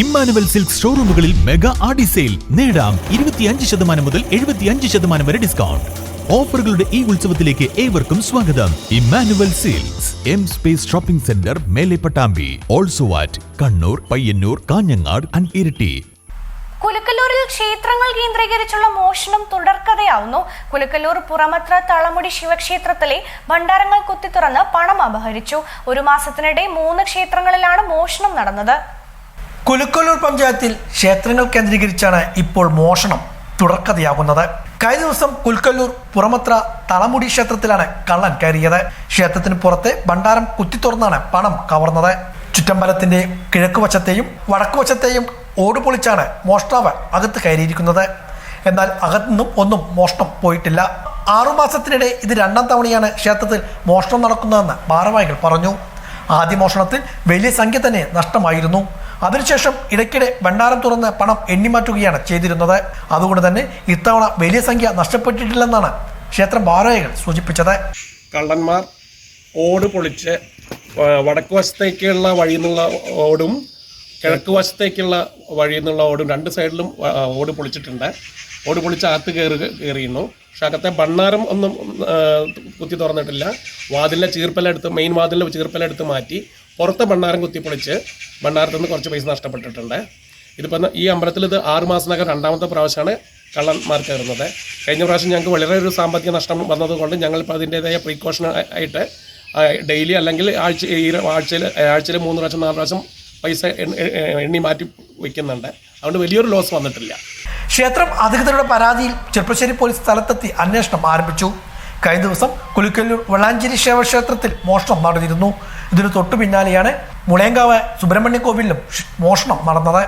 Emmanuel silk ഷോറൂമുകളിൽ mega Aadi sale. നേടാം ഇരുപത്തിയഞ്ച് ശതമാനം മുതൽ എഴുപത്തിയഞ്ച് ശതമാനം വരെ ഡിസ്കൗണ്ട്. ഓഫറുകളുടെ ഈ ഉത്സവത്തിലേക്ക് ഏവർക്കും സ്വാഗതം. Emmanuel Silks M space shopping centre Mele Pattambi also at Kannur Payyanur Kanhangad and Iritty. കുലക്കല്ലൂരിൽ ക്ഷേത്രങ്ങൾ കേന്ദ്രീകരിച്ചുള്ള മോഷണം തുടർക്കഥയാവുന്നു. കുലക്കല്ലൂർ പുറമത്ര തളമുടി ശിവക്ഷേത്രത്തിലെ ഭണ്ഡാരങ്ങൾ കുത്തിത്തുറന്ന് പണം അപഹരിച്ചു. ഒരു മാസത്തിനിടെ മൂന്ന് ക്ഷേത്രങ്ങളിലാണ് മോഷണം നടന്നത്. കുലുക്കൊല്ലൂർ പഞ്ചായത്തിൽ ക്ഷേത്രങ്ങൾ കേന്ദ്രീകരിച്ചാണ് ഇപ്പോൾ മോഷണം തുടർക്കഥയാകുന്നത്. കഴിഞ്ഞ ദിവസം കുൽക്കല്ലൂർ പുറമത്ര തളമുടി ക്ഷേത്രത്തിലാണ് കള്ളൻ കയറിയത്. ക്ഷേത്രത്തിന് പുറത്തെ ഭണ്ഡാരം കുത്തിത്തുറന്നാണ് പണം കവർന്നത്. ചുറ്റമ്പലത്തിന്റെ കിഴക്കുവശത്തെയും വടക്കുവശത്തെയും ഓട് പൊളിച്ചാണ് മോഷ്ടാവ് അകത്ത് കയറിയിരിക്കുന്നത്. എന്നാൽ അകത്തുനിന്നും ഒന്നും മോഷണം പോയിട്ടില്ല. ആറുമാസത്തിനിടെ ഇത് രണ്ടാം തവണയാണ് ക്ഷേത്രത്തിൽ മോഷണം നടക്കുന്നതെന്ന് ഭാരവാഹികൾ പറഞ്ഞു. ആദ്യ മോഷണത്തിൽ വലിയ സംഖ്യ തന്നെ നഷ്ടമായിരുന്നു. അതിനുശേഷം ഇടയ്ക്കിടെ ഭണ്ഡാരം തുറന്ന് പണം എണ്ണിമാറ്റുകയാണ് ചെയ്തിരുന്നത്. അതുകൊണ്ട് തന്നെ ഇത്തവണ വലിയ സംഖ്യ നഷ്ടപ്പെട്ടിട്ടില്ലെന്നാണ് ക്ഷേത്രം ഭാരവാഹികൾ സൂചിപ്പിച്ചത്. കള്ളന്മാർ ഓട് പൊളിച്ച് വടക്ക് വശത്തേക്കുള്ള വഴിയിൽ നിന്നുള്ള ഓടും കിഴക്ക് വശത്തേക്കുള്ള വഴിയിൽ നിന്നുള്ള ഓടും രണ്ട് സൈഡിലും ഓട് പൊളിച്ചിട്ടുണ്ട്. ഓട് പൊളിച്ച് അകത്ത് കയറി കയറിയിരുന്നു പക്ഷെ അകത്തെ ഭണ്ണാരം ഒന്നും കുത്തി തുറന്നിട്ടില്ല. വാതിലിന്റെ ചീർപ്പലെടുത്ത് മെയിൻ വാതിലിന്റെ ചീർപ്പലെടുത്ത് മാറ്റി പുറത്തെ ഭണ്ണാരം കുത്തിപ്പൊളിച്ച് പൊളിച്ച് നിന്ന് കുറച്ച് പൈസ നഷ്ടപ്പെട്ടിട്ടുണ്ട്. ഇതിപ്പോൾ ഈ അമ്പലത്തിൽ ഇത് ആറ് മാസത്തിനകം രണ്ടാമത്തെ പ്രാവശ്യമാണ് കള്ളന്മാർ കയറുന്നത് കഴിഞ്ഞ പ്രാവശ്യം ഞങ്ങൾക്ക് വളരെ ഒരു സാമ്പത്തിക നഷ്ടം വന്നതുകൊണ്ട് ഞങ്ങളിപ്പോൾ അതിന്റേതായ പ്രീക്കോഷൻ ആയിട്ട് ഡെയിലി അല്ലെങ്കിൽ ആഴ്ച ഈ ആഴ്ചയിൽ ആഴ്ചയിൽ മൂന്ന് പ്രാവശ്യം നാല് പ്രാവശ്യം പൈസ എണ്ണി മാറ്റി വയ്ക്കുന്നുണ്ട് അതുകൊണ്ട് വലിയൊരു ലോസ് വന്നിട്ടില്ല. ക്ഷേത്രം അധികൃതരുടെ പരാതിയിൽ ചെറുപ്പശ്ശേരി പോലീസ് സ്ഥലത്തെത്തി അന്വേഷണം ആരംഭിച്ചു. കഴിഞ്ഞ ദിവസം കുലുക്കല്ലൂർ വെള്ളാഞ്ചേരി ശിവക്ഷേത്രത്തിൽ മോഷണം നടന്നിരുന്നു. ഇതിന് തൊട്ടു പിന്നാലെയാണ് മുളയങ്കാവ് സുബ്രഹ്മണ്യ കോവിലിലും മോഷണം നടന്നത്.